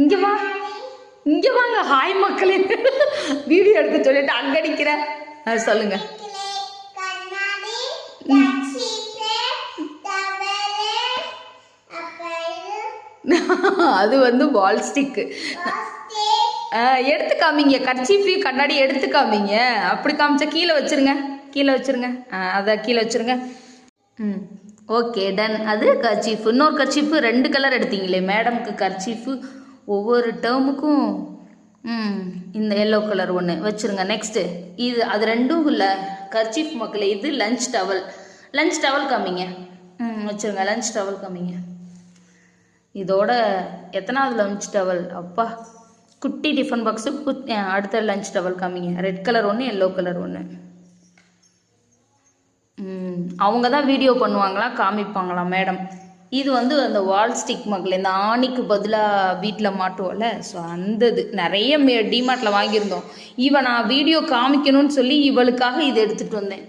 இங்கே வா. இங்கே வாங்க ஹாய் மக்களே. வீடியோ எடுக்க சொல்லிட்டு அங்கடிக்கிற ஆ சொல்லுங்க. அது வந்து பால் ஸ்டிக்கு எடுத்து காமிங்க கர்ச்சீஃபி கண்ணாடி எடுத்து காமிங்க அப்படி காமிச்சா கீழே வச்சிருங்க. கீழே வச்சுருங்க. ஆ, அதை கீழே வச்சுருங்க. ம் ஓகே டன் அது கர்ச்சீஃப். இன்னொரு கர்ச்சீஃபு ரெண்டு கலர் எடுத்தீங்களே. மேடம்க்கு கர்ச்சீஃபு. ஒவ்வொரு டேர்முக்கும் ம் இந்த எல்லோ கலர் ஒன்று வச்சுருங்க நெக்ஸ்ட்டு இது அது ரெண்டும் இல்லை. கர்ச்சீஃப் மக்களே இது லஞ்ச் டவல் லஞ்ச் டவல் காமிங்க. ம் வச்சுருங்க லஞ்ச் டவல் காமிங்க. இதோட எத்தனாவது லஞ்ச் டவல் அப்பா. குட்டி டிஃபன் பாக்ஸு அடுத்த லஞ்ச் டவல் காமிங்க. ரெட் கலர் ஒன்று எல்லோ கலர் ஒன்று அவங்க தான் வீடியோ பண்ணுவாங்களாம் காமிப்பாங்களா மேடம் இது வந்து அந்த வால் ஸ்டிக் மக்கள் இந்த ஆணிக்கு பதிலாக வீட்டில் மாட்டுவோம்ல ஸோ அந்த இது நிறைய மே டிமார்ட்டில் வாங்கியிருந்தோம். இவன் நான் வீடியோ காமிக்கணும்னு சொல்லி இவளுக்காக இது எடுத்துகிட்டு வந்தேன்.